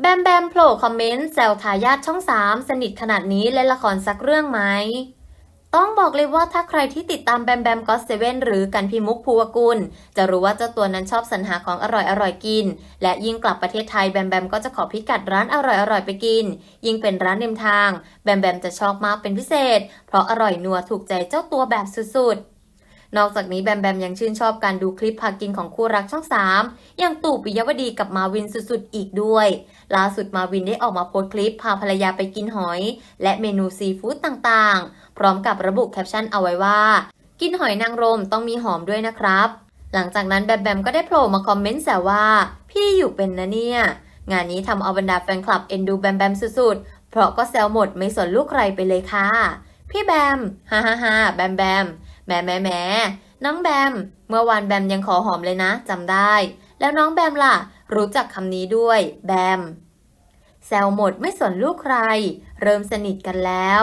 แบมแบมโผล่คอมเมนต์แซวทายาทช่อง 3 สนิทขนาดนี้เล่นละครสักเรื่องไหม ต้องบอกเลยว่าถ้าใครที่ติดตามแบมแบมก็เซเว่นหรือกันพิมุกภูวกุล จะรู้ว่าเจ้าตัวนั้นชอบสรรหาของอร่อยอร่อยกิน และยิ่งกลับประเทศไทยแบมแบมก็จะขอพิกัดร้านอร่อยอร่อยไปกิน ยิ่งเป็นร้านริมทาง แบมแบมจะชอบมากเป็นพิเศษ เพราะอร่อยนัวถูกใจเจ้าตัวแบบสุดๆนอกจากนี้แบมแบมยังชื่นชอบการดูคลิปพากินของคู่รักช่อง 3 อย่างตู่ปิยวดีกับมาวินสุดๆ อีกด้วย ล่าสุดมาวินได้ออกมาโพสต์คลิปพาภรรยาไปกินหอย และเมนูซีฟู้ดต่างๆ พร้อมกับระบุแคปชั่นเอาไว้ว่า กินหอยนางรมต้องมีหอมด้วยนะครับ หลังจากนั้นแบมแบมก็ได้โผล่มาคอมเมนต์แซวว่า พี่อยู่เป็นนะเนี่ย งานนี้ทำเอาบรรดาแฟนคลับเอ็นดูแบมแบมสุดๆ เพราะก็แซวหมดไม่สนลูกใครไปเลยค่ะ พี่แบมฮ่าฮ่าฮ่าแบมแบมแหมแหมแหมน้องแบม เมื่อวานแบมยังขอหอมเลยนะจำได้ แล้วน้องแบมล่ะ รู้จักคำนี้ด้วยแบมแซวหมดไม่สนลูกใคร เริ่มสนิทกันแล้ว